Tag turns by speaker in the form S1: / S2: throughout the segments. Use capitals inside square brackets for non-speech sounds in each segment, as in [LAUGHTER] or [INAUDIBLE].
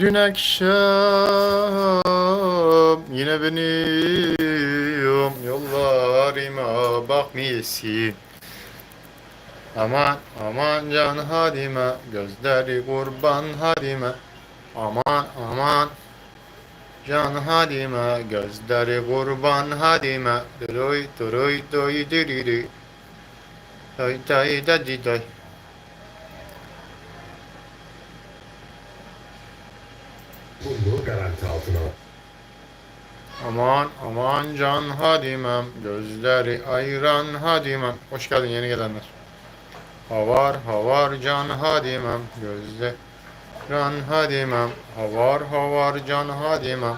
S1: Dün akşam yine benim yollarıma bakmıyorsun. Aman aman can hadime gözleri kurban hadime Aman aman can hadime gözleri kurban hadime Duruy duruy duy diri Day day da di day
S2: Bunu garanti altına al.
S1: Aman aman can hadimem gözleri ayran hadimem. Hoş geldin yeni gelenler. Havar havar can hadimem gözde Ran hadimem. Havar havar can hadimem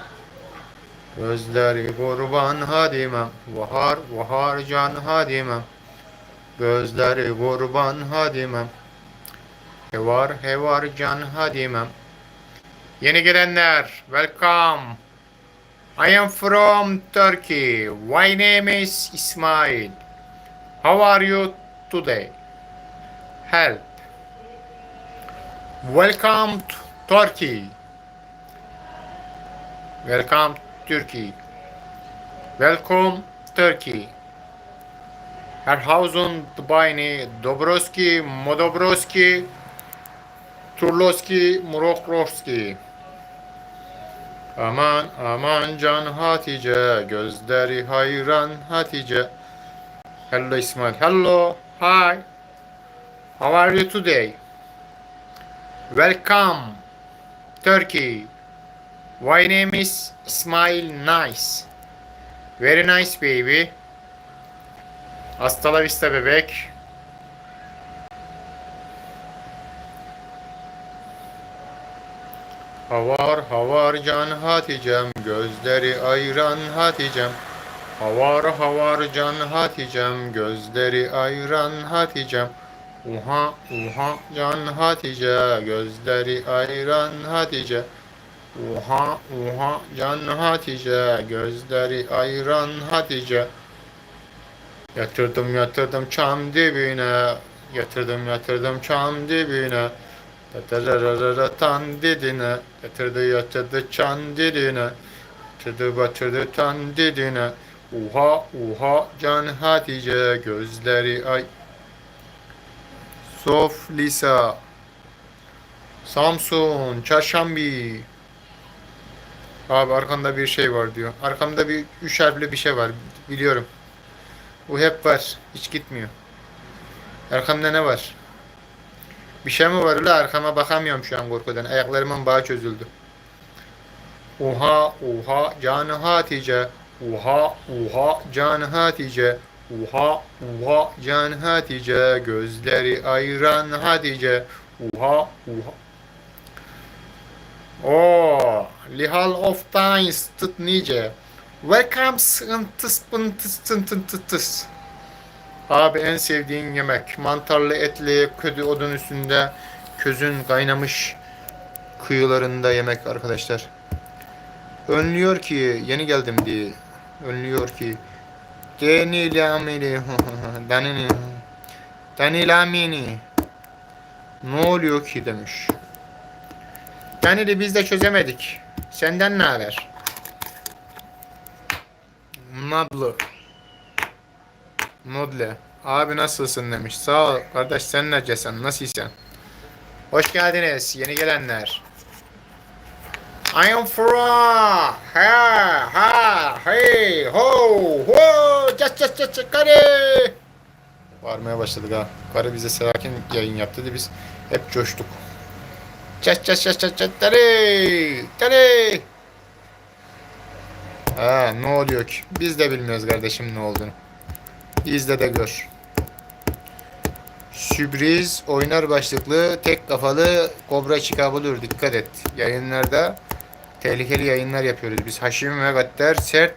S1: Gözleri kurban hadimem. Vahar vahar can hadimem Gözleri kurban hadimem. Hevar hevar can hadimem Yeni gelenler welcome I am from Turkey. My name is Ismail. How are you today? Help. Welcome to Turkey. Welcome Turkey. Welcome Turkey. Herhausen, Dubajni, Dobroski, Modobroski, Turloski, Murokrovski. Aman aman can Hatice, gözleri hayran Hatice. Hello İsmail. Hello. Hi. How are you today? Welcome. Turkey. My name is Ismail Nice. Very nice baby. Hasta la vista bebek. Havar havar can Haticem, gözleri ayran Haticem. Havar havar can Haticem, gözleri ayran Haticem. Uha uha can Hatice, gözleri ayran Hatice. Uha uha can Hatice, gözleri ayran Hatice. Yatırdım yatırdım çam dibine, yatırdım yatırdım çam dibine. Tatararara tan didine, yatırdı yatırdı çan didine. Yatırdı batırdı tan didine. Uha uha can Hatice, gözleri ay. Sof Lisa. Samsun, Çarşambi. Abi arkanda bir şey var diyor. Arkamda bir üç harfli bir şey var. Biliyorum. Bu hep var. Hiç gitmiyor. Arkamda ne var? Bir şey mi var öyle arkama bakamıyorum şu an korkudan. Ayaklarımın bağı çözüldü. Oha oha canı Hatice. Oha oha canı Hatice. Oha oha can Hatice. Gözleri ayran Hatice. Oha oha. Oo, Lihal of Times tıt nice. Welcome sıntıs pıntıs tıntın tıtıs. Abi en sevdiğin yemek. Mantarlı etli ködü odun üstünde közün kaynamış kıyılarında yemek arkadaşlar. Önlüyor ki yeni geldim diye. Önlüyor ki Denilamini [LAUGHS] Danini Danilamini Ne oluyor ki demiş. Danili biz de çözemedik. Senden ne haber? Nadlı. Nodle. Abi nasılsın demiş. Sağ ol kardeş sen necesin? Nasılsın? Hoş geldiniz yeni gelenler. I am from ha ha hey ho ho just just just karı. Bağırmaya başladık ha. Karı bize sakin yayın yaptı dedi biz hep coştuk. Çat çat çat çat çat tari tari. Ha ne oluyor ki? Biz de bilmiyoruz kardeşim ne olduğunu. İzle de gör. Sürpriz oynar başlıklı tek kafalı kobra çıkabilir dikkat et. Yayınlarda tehlikeli yayınlar yapıyoruz. Biz haşim ve gaddar sert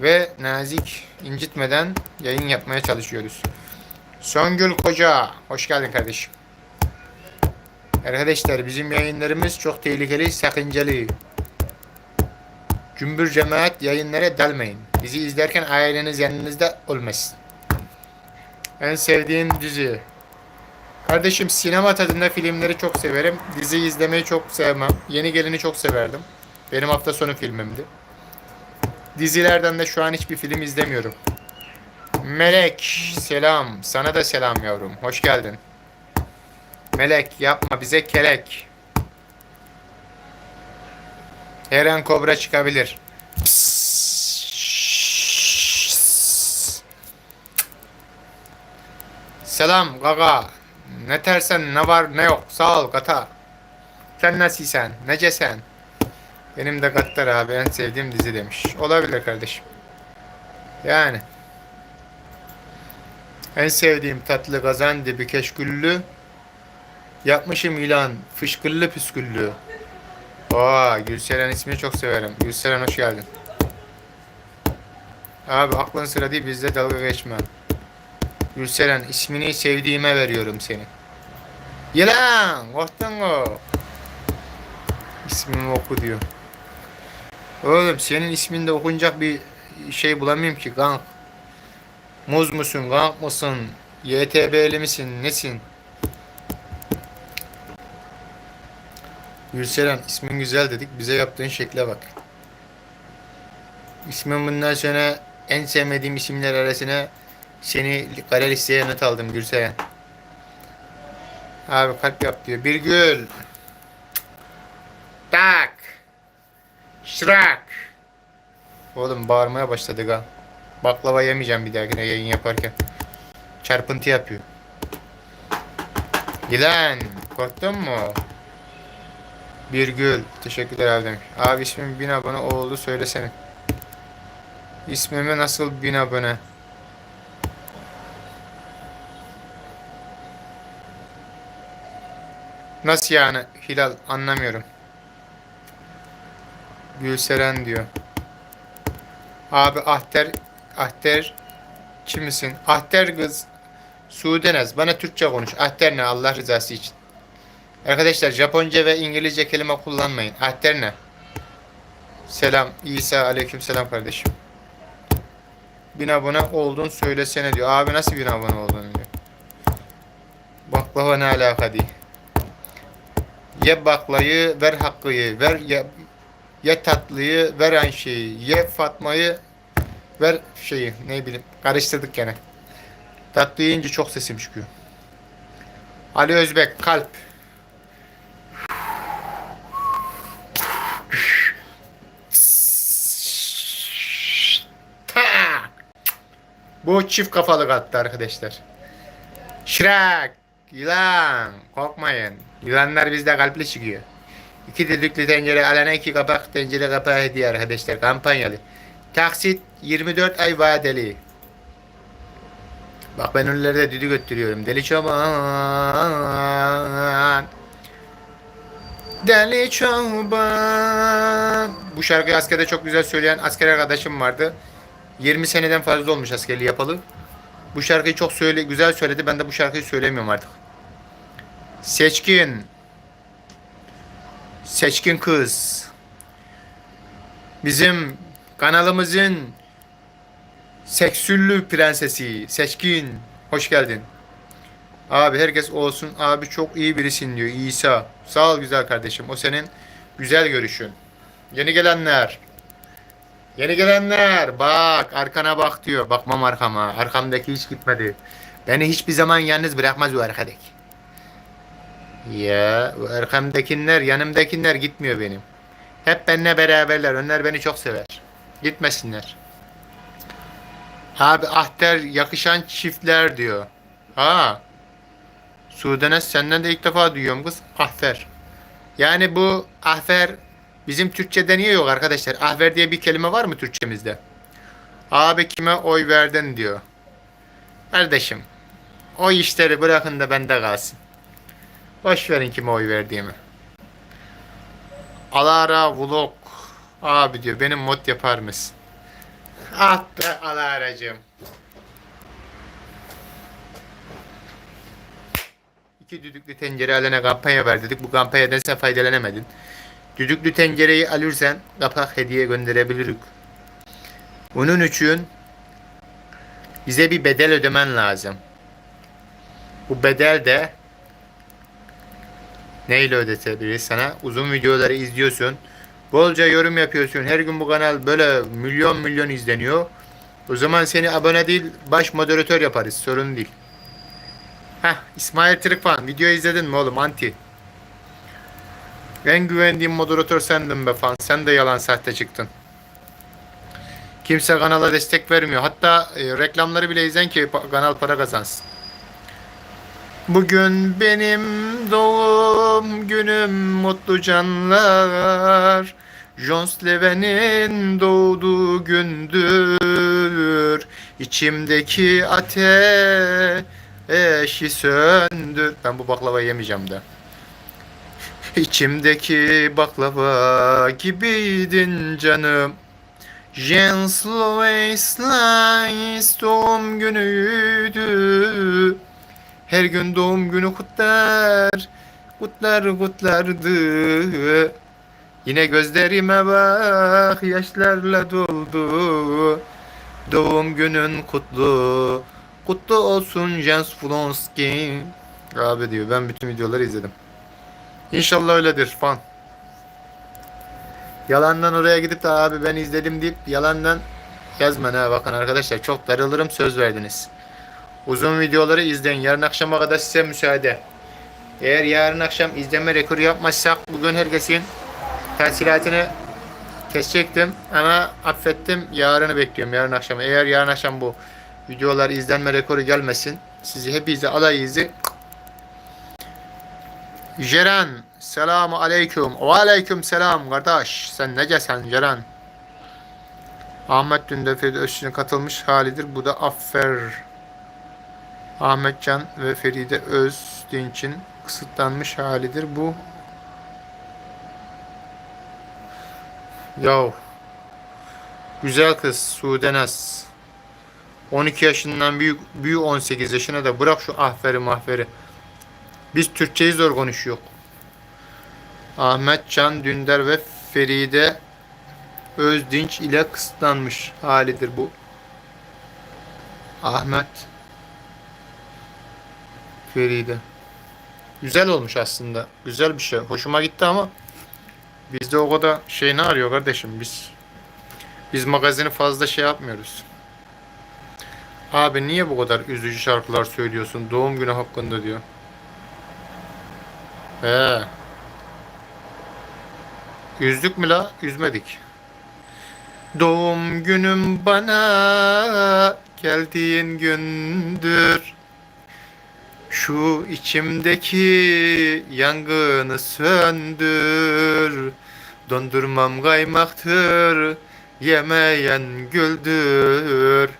S1: ve nazik incitmeden yayın yapmaya çalışıyoruz. Songül Koca hoş geldin kardeşim. Arkadaşlar bizim yayınlarımız çok tehlikeli, sakıncalı. Cümbür cemaat yayınlara dalmayın. Bizi izlerken aileniz yanınızda olmasın. En sevdiğin dizi. Kardeşim sinema tadında filmleri çok severim. Dizi izlemeyi çok sevmem. Yeni Gelen'i çok severdim. Benim hafta sonu filmimdi. Dizilerden de şu an hiçbir film izlemiyorum. Melek selam. Sana da selam yavrum. Hoş geldin. Melek yapma bize kelek. Her an kobra çıkabilir. Selam gaga. Ne tersen ne var ne yok. Sağ ol gata. Sen nasılsın? Necesen? Benim de Gattar abi en sevdiğim dizi demiş. Olabilir kardeşim. Yani. En sevdiğim tatlı kazan dibi keşküllü. Yapmışım ilan fışkırlı püsküllü. Aa Gülseren ismini çok severim. Gülseren hoş geldin. Abi aklın sıra değil bizde dalga geçme. Gülseren ismini sevdiğime veriyorum seni. Yılan! Korktun mu? İsmimi oku diyor. Oğlum senin isminde okunacak bir şey bulamıyorum ki kank. Muz musun, kank mısın, YTB'li misin, nesin? Gülseren ismin güzel dedik bize yaptığın şekle bak. İsmin bundan sonra en sevmediğim isimler arasına seni kare listeye not aldım Gülseren. Abi kalp yap diyor. Bir gül. Tak. Şırak. Oğlum bağırmaya başladı ha. Baklava yemeyeceğim bir dahakine yayın yaparken. Çarpıntı yapıyor. Dilan. Korktun mu? Bir gül. Teşekkürler abi demiş. Abi ismim bin abone oldu söylesene. İsmime nasıl bin abone? Nasıl yani Hilal anlamıyorum. Gülseren diyor. Abi Ahter Ahter kimisin? Ahter kız Sudenaz bana Türkçe konuş. Ahter ne Allah rızası için. Arkadaşlar Japonca ve İngilizce kelime kullanmayın. Ahter ne? Selam İsa aleyküm selam kardeşim. Bin abone oldun söylesene diyor. Abi nasıl bin abone oldun diyor. Baklava ne alaka diye. Ye baklayı, ver hakkıyı, ver ye, ye tatlıyı, ver aynı şeyi, ye Fatma'yı, ver şeyi, ne bileyim, karıştırdık gene. Tatlı yiyince çok sesim çıkıyor. Ali Özbek, kalp. Bu çift kafalı kattı arkadaşlar. Şirak, yılan, korkmayın. Yılanlar bizde kalpli çıkıyor. İki düdüklü tencere alana iki kapak tencere kapağı hediye arkadaşlar. Kampanyalı. Taksit 24 ay vadeli. Bak ben önlerde düdük götürüyorum. Deli çoban. Deli çoban. Bu şarkıyı askerde çok güzel söyleyen asker arkadaşım vardı. 20 seneden fazla olmuş askerliği yapalı. Bu şarkıyı çok söyle güzel söyledi. Ben de bu şarkıyı söylemiyorum artık. Seçkin. Seçkin kız. Bizim kanalımızın seksüllü prensesi. Seçkin. Hoş geldin. Abi herkes olsun. Abi çok iyi birisin diyor İsa. Sağ ol güzel kardeşim. O senin güzel görüşün. Yeni gelenler. Yeni gelenler bak arkana bak diyor. Bakmam arkama. Arkamdaki hiç gitmedi. Beni hiçbir zaman yalnız bırakmaz o arkadaki. Ya arkamdakiler yanımdakiler gitmiyor benim. Hep benimle beraberler. Onlar beni çok sever. Gitmesinler. Abi ahter yakışan çiftler diyor. Ha. Sudenes senden de ilk defa duyuyorum kız. Ahfer. Yani bu ahfer bizim Türkçe'de niye yok arkadaşlar? Ahver diye bir kelime var mı Türkçemizde? Abi kime oy verdin diyor. Kardeşim o işleri bırakın da bende kalsın. Boş verin kime oy verdiğimi. Alara vlog abi diyor benim mod yapar mısın? Ah be Alara'cığım. İki düdüklü tencere alene kampanya ver dedik. Bu kampanyadan sen faydalanamadın. Düdüklü tencereyi alırsan kapak hediye gönderebilirik. Bunun için bize bir bedel ödemen lazım. Bu bedel de Neyle ödetebiliriz sana? Uzun videoları izliyorsun. Bolca yorum yapıyorsun. Her gün bu kanal böyle milyon milyon izleniyor. O zaman seni abone değil baş moderatör yaparız. Sorun değil. Heh İsmail Tırıkpan video izledin mi oğlum anti? En güvendiğim moderatör sendin be fan. Sen de yalan sahte çıktın. Kimse kanala destek vermiyor. Hatta e, reklamları bile izlen ki kanal para kazansın. Bugün benim doğum günüm mutlu canlar. Jones Leven'in doğduğu gündür. İçimdeki ateşi söndür. Ben bu baklavayı yemeyeceğim de. İçimdeki baklava gibiydin canım. Jens Louis doğum günüydü. Her gün doğum günü kutlar, kutlar kutlardı. Yine gözlerime bak yaşlarla doldu. Doğum günün kutlu, kutlu olsun Jens Flonski. Abi diyor ben bütün videoları izledim. İnşallah öyledir fan. Yalandan oraya gidip de abi ben izledim deyip yalandan yazmayın ha bakın arkadaşlar çok darılırım söz verdiniz. Uzun videoları izleyin. Yarın akşama kadar size müsaade. Eğer yarın akşam izleme rekoru yapmazsak bugün herkesin tahsilatını kesecektim ama affettim. Yarını bekliyorum yarın akşam. Eğer yarın akşam bu videolar izlenme rekoru gelmesin. Sizi hepinizi alayınızı Ceren selamu aleyküm. Ve aleyküm selam kardeş. Sen necesen Ceren? Ahmet Dündar Feride Özçin'e katılmış halidir. Bu da affer. Ahmetcan ve Feride Özdinç'in kısıtlanmış halidir. Bu Yahu Güzel kız Sudenaz 12 yaşından büyük, büyük 18 yaşına da bırak şu ahferi mahferi. Biz Türkçeyi zor konuşuyor. Ahmet Can Dündar ve Feride Özdinç ile kısıtlanmış halidir bu. Ahmet Feride. Güzel olmuş aslında. Güzel bir şey. Hoşuma gitti ama bizde o kadar şey ne arıyor kardeşim biz biz magazini fazla şey yapmıyoruz. Abi niye bu kadar üzücü şarkılar söylüyorsun doğum günü hakkında diyor. He. Üzdük mü la? Üzmedik. Doğum günüm bana geldiğin gündür. Şu içimdeki yangını söndür. Dondurmam kaymaktır, yemeyen güldür.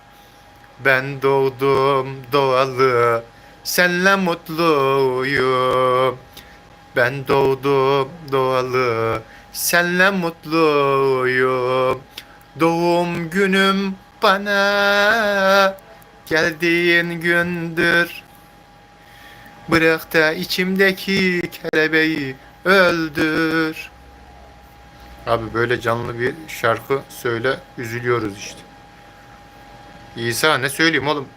S1: Ben doğdum doğalı, senle mutluyum. Ben doğdum doğalı, senle mutluyum. Doğum günüm bana geldiğin gündür. Bırak da içimdeki kelebeği öldür. Abi böyle canlı bir şarkı söyle üzülüyoruz işte. İsa ne söyleyeyim oğlum?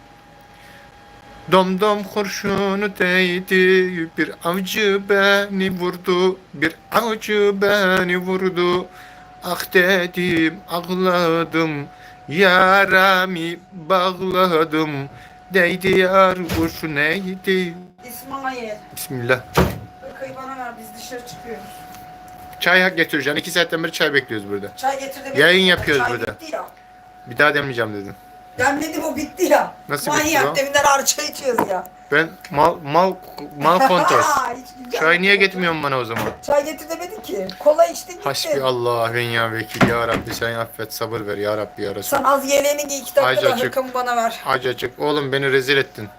S1: Dom dom kurşunu değdi Bir avcı beni vurdu Bir avcı beni vurdu Ah dedim ağladım Yaramı bağladım Değdi yar kurşun neydi
S3: İsmail,
S1: Bismillah
S3: hırkayı bana ver biz dışarı çıkıyoruz.
S1: Çay getireceksin. İki saatten beri çay bekliyoruz burada.
S3: Çay getir de
S1: Yayın yapıyoruz
S3: Çay
S1: burada.
S3: bitti ya.
S1: Bir daha demleyeceğim dedin.
S3: Demledim o bitti ya.
S1: Nasıl bitti
S3: Manyak
S1: o?
S3: deminden çay içiyoruz ya.
S1: Ben mal mal mal kontrol. [LAUGHS] Çay niye getirmiyorsun bana o zaman?
S3: Çay getir demedin ki. Kola içtin gitti.
S1: Hasbi Allah ve ya vekil ya Rabbi sen affet sabır ver ya Rabbi ya Resul.
S3: Sen az yeleğini giy iki dakikada
S1: Acı, acı.
S3: hırkamı bana ver.
S1: Acacık oğlum beni rezil ettin.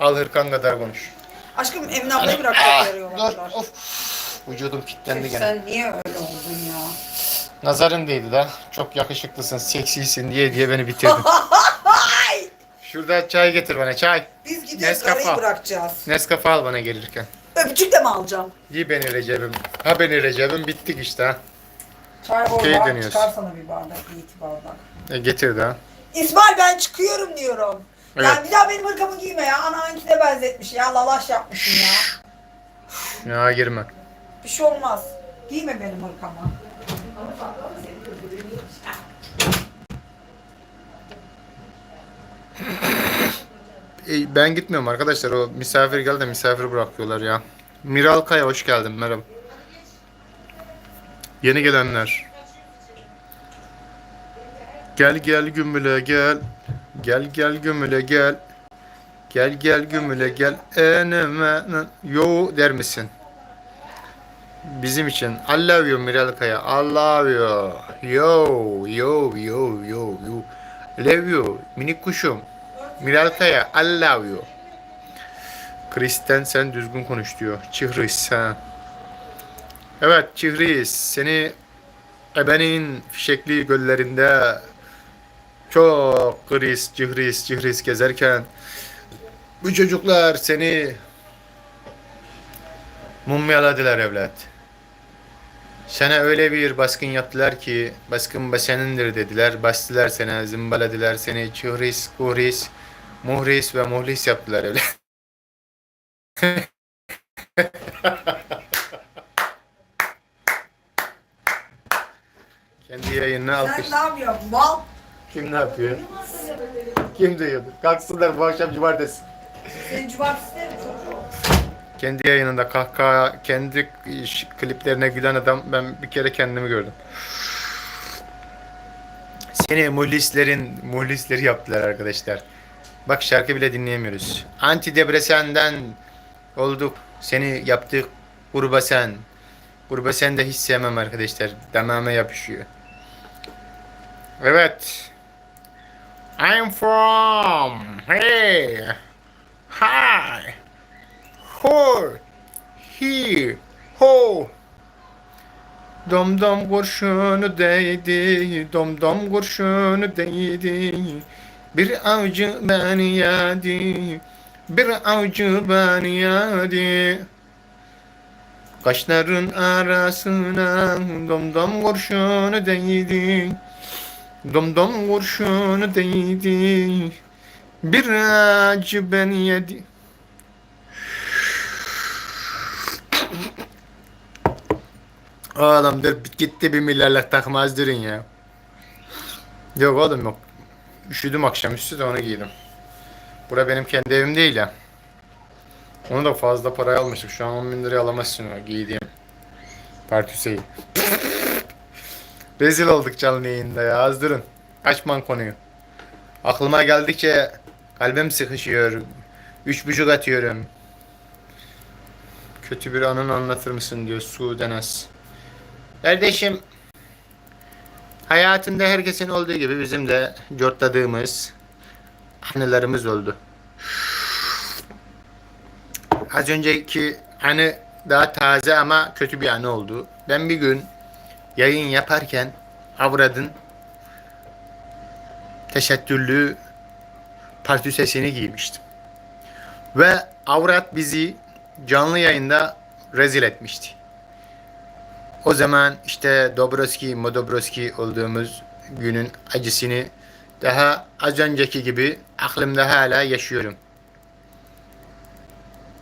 S1: Al hırkan kadar konuş.
S3: Aşkım Emine ablayı bırakacak
S1: Dur
S3: yarıyorlar.
S1: of. Vücudum kilitlendi gene.
S3: Sen niye öyle oldun ya?
S1: Nazarın değdi da. Çok yakışıklısın, seksisin diye diye beni bitirdin. [LAUGHS] Şurada çay getir bana çay.
S3: Biz gidiyoruz
S1: Nescafe.
S3: arayı bırakacağız.
S1: Nescafe al bana gelirken.
S3: Öpücük de mi alacağım?
S1: İyi beni Recep'im. Ha beni Recep'im bittik işte ha.
S3: Çay
S1: Okey
S3: orada
S1: deniyorsun.
S3: çıkar sana bir bardak, iyi iki bardak.
S1: E, getir de ha.
S3: İsmail ben çıkıyorum diyorum.
S1: Evet.
S3: Yani bir daha benim hırkamı giyme ya. Anankine benzetmiş ya. Lalaş yapmışsın ya.
S1: Ya girme.
S3: Bir şey olmaz. Giyme benim hırkamı.
S1: E, ben gitmiyorum arkadaşlar. O misafir geldi de misafir bırakıyorlar ya. Miral Kaya hoş geldin. Merhaba. Yeni gelenler. Gel gel gümüle gel. Gel gel gümüle gel. Gel gel gümüle gel. Eneme yo der misin? Bizim için. I love you Miral Kaya. I love you. Yo yo yo yo yo. Love you. Minik kuşum. Miral Kaya. I love you. Kristen sen düzgün konuş diyor. Çihris ha. Evet Çihris seni ebenin fişekli göllerinde çok gris, cihris, cihris gezerken bu çocuklar seni mumyaladılar evlat. Sana öyle bir baskın yaptılar ki baskın senindir dediler. Bastılar sana, zımbaladılar seni. Çihris, kuhris, muhris ve muhlis yaptılar evlat. Kendi yayınına alkış.
S3: Sen ne yapıyorsun? Mal.
S1: Kim ne yapıyor? Kim duyuyordu? Kalksınlar bu akşam cumartesi.
S3: Senin cumartesi değil mi çocuğum?
S1: Kendi yayınında kahkaha, kendi kliplerine gülen adam ben bir kere kendimi gördüm. Seni muhlislerin muhlisleri yaptılar arkadaşlar. Bak şarkı bile dinleyemiyoruz. Antidepresandan olduk. Seni yaptık kurba sen. Kurba sen de hiç sevmem arkadaşlar. Damağıma yapışıyor. Evet. I'm from. Hey. Hi. Ho. He. Ho. Dom dom kurşunu değdi, dom dom kurşunu değdi. Bir avcı beni yedi, bir avcı beni yedi. Kaşların arasına dom dom kurşunu değdi. Dom dom kurşunu değdi. Bir acı beni yedi. Oğlum dur gitti bir milyarlık takmaz durun ya. Yok oğlum yok. Üşüdüm akşamüstü de onu giydim. Bura benim kendi evim değil ya. Onu da fazla paraya almışım. Şu an 10 bin liraya alamazsın o giydiğim. Partüseyi. Rezil olduk canlı yayında ya. Az durun. Açman konuyu. Aklıma geldikçe kalbim sıkışıyor. Üç buçuk atıyorum. Kötü bir anın anlatır mısın diyor Sudenas. Kardeşim hayatında herkesin olduğu gibi bizim de cortladığımız anılarımız oldu. Az önceki anı daha taze ama kötü bir anı oldu. Ben bir gün yayın yaparken Avrad'ın teşekkürlü partüsesini giymiştim. Ve Avrat bizi canlı yayında rezil etmişti. O zaman işte Dobroski, Modobroski olduğumuz günün acısını daha az önceki gibi aklımda hala yaşıyorum.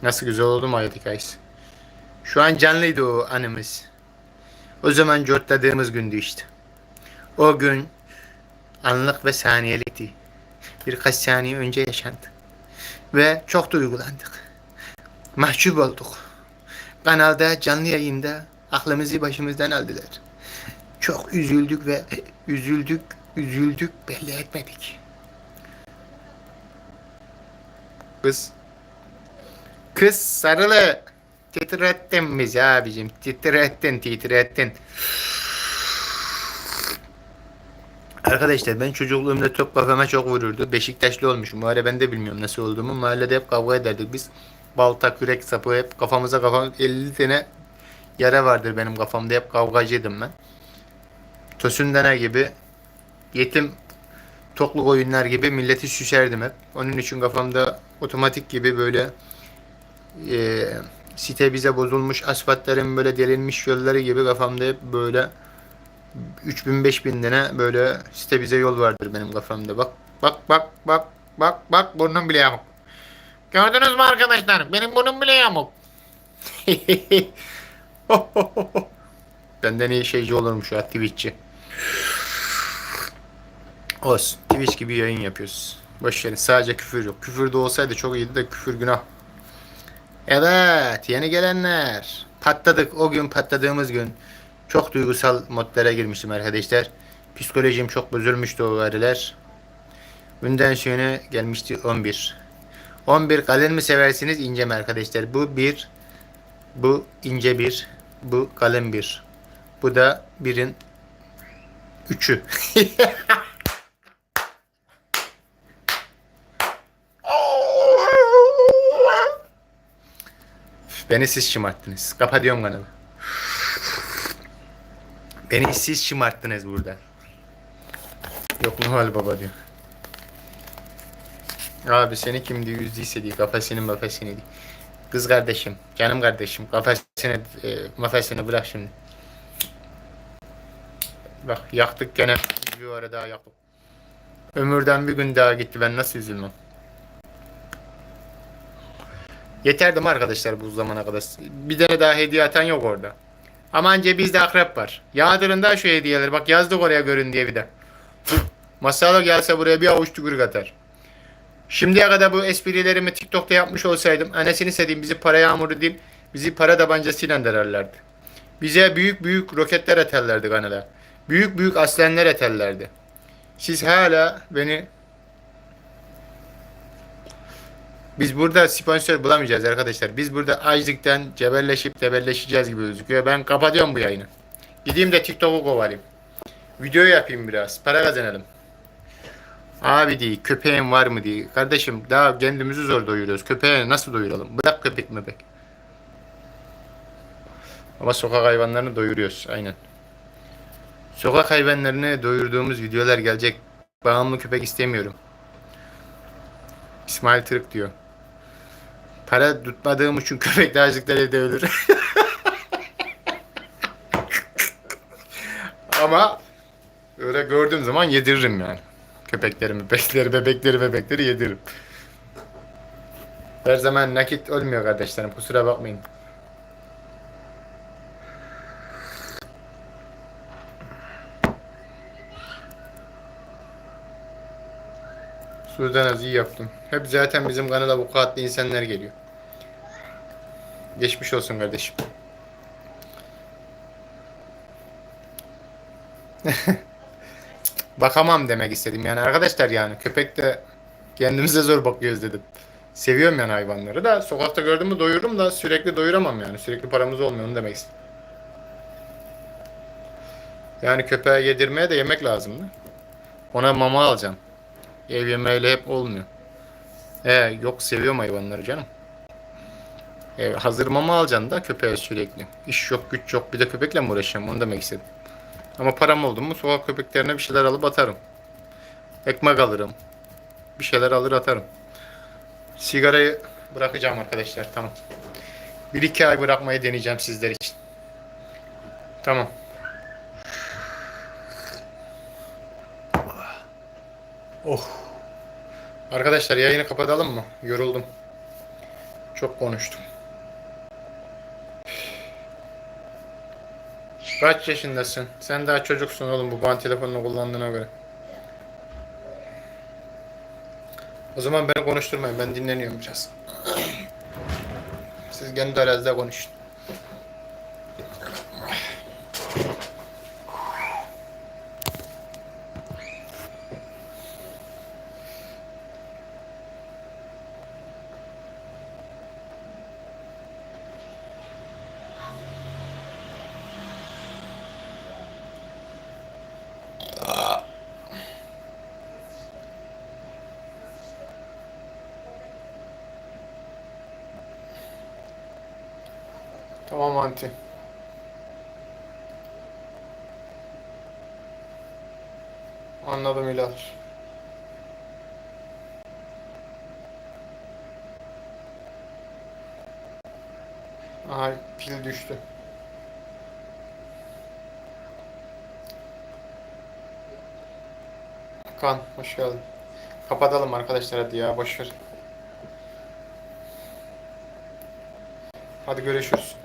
S1: Nasıl güzel oldu mu hayat hikayesi? Şu an canlıydı o anımız. O zaman cortladığımız gündü işte. O gün anlık ve saniyelikti. Birkaç saniye önce yaşandı. Ve çok duygulandık. Mahcup olduk. Kanalda canlı yayında aklımızı başımızdan aldılar. Çok üzüldük ve üzüldük, üzüldük belli etmedik. Kız. Kız sarılı. Titrettin bizi abicim. Titrettin, titrettin. Arkadaşlar ben çocukluğumda top kafama çok vururdu. Beşiktaşlı olmuşum. Bu ara ben de bilmiyorum nasıl olduğumu. Mahallede hep kavga ederdik biz. Balta, kürek, sapı hep kafamıza kafam 50 tane yara vardır benim kafamda. Hep kavgacıydım ben. Tosundana gibi yetim tokluk oyunlar gibi milleti şüşerdim hep. Onun için kafamda otomatik gibi böyle e, site bize bozulmuş asfaltların böyle delinmiş yolları gibi kafamda hep böyle 3000 5000 tane böyle site bize yol vardır benim kafamda. Bak bak bak bak bak bak burnum bile yamuk. Gördünüz mü arkadaşlar? Benim burnum bile yamuk. [LAUGHS] [LAUGHS] Benden iyi şeyci olurmuş ya Twitch'çi. Olsun. Twitch gibi yayın yapıyoruz. Boş verin. Sadece küfür yok. Küfür de olsaydı çok iyiydi de küfür günah. Evet. Yeni gelenler. Patladık. O gün patladığımız gün çok duygusal modlara girmiştim arkadaşlar. Psikolojim çok bozulmuştu o ariler. Bundan sonra gelmişti 11. 11 kalın mı seversiniz ince mi arkadaşlar? Bu bir. Bu ince bir. Bu kalın bir. Bu da birin üçü. [LAUGHS] Beni siz şımarttınız. Kapatıyorum kanalı. Beni siz şımarttınız burada. Yok Noel Baba diyor. Abi seni kim diyor yüzdüyse diyor. Kafasını mafasını diyor. Kız kardeşim, canım kardeşim. Kafasını, e, mafasını bırak şimdi. Bak yaktık gene. Bir ara daha yaktık. Ömürden bir gün daha gitti. Ben nasıl üzülmem. Yeterdi mi arkadaşlar bu zamana kadar? Bir tane daha hediye atan yok orada. Ama anca bizde akrep var. Yağdırın da şu hediyeleri. Bak yazdık oraya görün diye bir de. Masala gelse buraya bir avuç tükürük atar. Şimdiye kadar bu esprilerimi TikTok'ta yapmış olsaydım anasını seveyim bizi para yağmuru değil bizi para tabancasıyla dererlerdi. Bize büyük büyük roketler atarlardı kanala. Büyük büyük aslenler atarlardı. Siz hala beni biz burada sponsor bulamayacağız arkadaşlar. Biz burada açlıktan cebelleşip debelleşeceğiz gibi gözüküyor. Ben kapatıyorum bu yayını. Gideyim de TikTok'u kovalayayım. Video yapayım biraz. Para kazanalım. Abi diye köpeğin var mı diye. Kardeşim daha kendimizi zor doyuruyoruz. Köpeğe nasıl doyuralım? Bırak köpek mebek. Ama sokak hayvanlarını doyuruyoruz. Aynen. Sokak hayvanlarını doyurduğumuz videolar gelecek. Bağımlı köpek istemiyorum. İsmail Tırık diyor. Para tutmadığım için köpek de açlıktan evde ölür. [LAUGHS] Ama öyle gördüğüm zaman yediririm yani. Köpeklerimi, bebekleri, bebekleri, bebekleri yediririm. Her zaman nakit olmuyor kardeşlerim. Kusura bakmayın. Sudan az iyi yaptım. Hep zaten bizim kanala bu kağıtlı insanlar geliyor. Geçmiş olsun kardeşim. [LAUGHS] Bakamam demek istedim yani arkadaşlar yani köpek de kendimize zor bakıyoruz dedim. Seviyorum yani hayvanları da sokakta gördüğümü doyururum da sürekli doyuramam yani sürekli paramız olmuyor onu demek istedim. Yani köpeğe yedirmeye de yemek lazım. Ona mama alacağım. Ev hep olmuyor. He yok seviyorum hayvanları canım. E, hazır mama alacaksın da köpeğe sürekli. İş yok güç yok bir de köpekle mi uğraşacağım onu demek istedim. Ama param oldu mu sokak köpeklerine bir şeyler alıp atarım. Ekmek alırım. Bir şeyler alır atarım. Sigarayı bırakacağım arkadaşlar tamam. Bir iki ay bırakmayı deneyeceğim sizler için. Tamam. Oh. Arkadaşlar yayını kapatalım mı? Yoruldum. Çok konuştum. Kaç yaşındasın? Sen daha çocuksun oğlum bu bana telefonunu kullandığına göre. O zaman beni konuşturmayın. Ben dinleniyorum biraz. [CLEARS THROAT] Siz kendi aranızda konuşun. Tamam anti. Anladım Hilal. Aha pil düştü. Kan hoş geldin. Kapatalım arkadaşlar hadi ya boş ver. Hadi görüşürüz.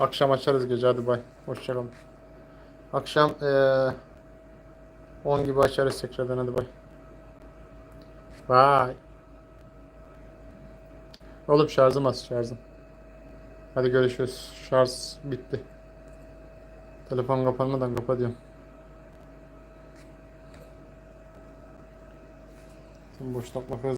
S1: Akşam açarız gece hadi bay. Hoşçakalın. Akşam eee 10 gibi açarız tekrardan hadi bay. Bay. Oğlum şarjım az şarjım. Hadi görüşürüz. Şarj bitti. Telefon kapanmadan kapa diyorum. Sen boşnak bakıyoruz.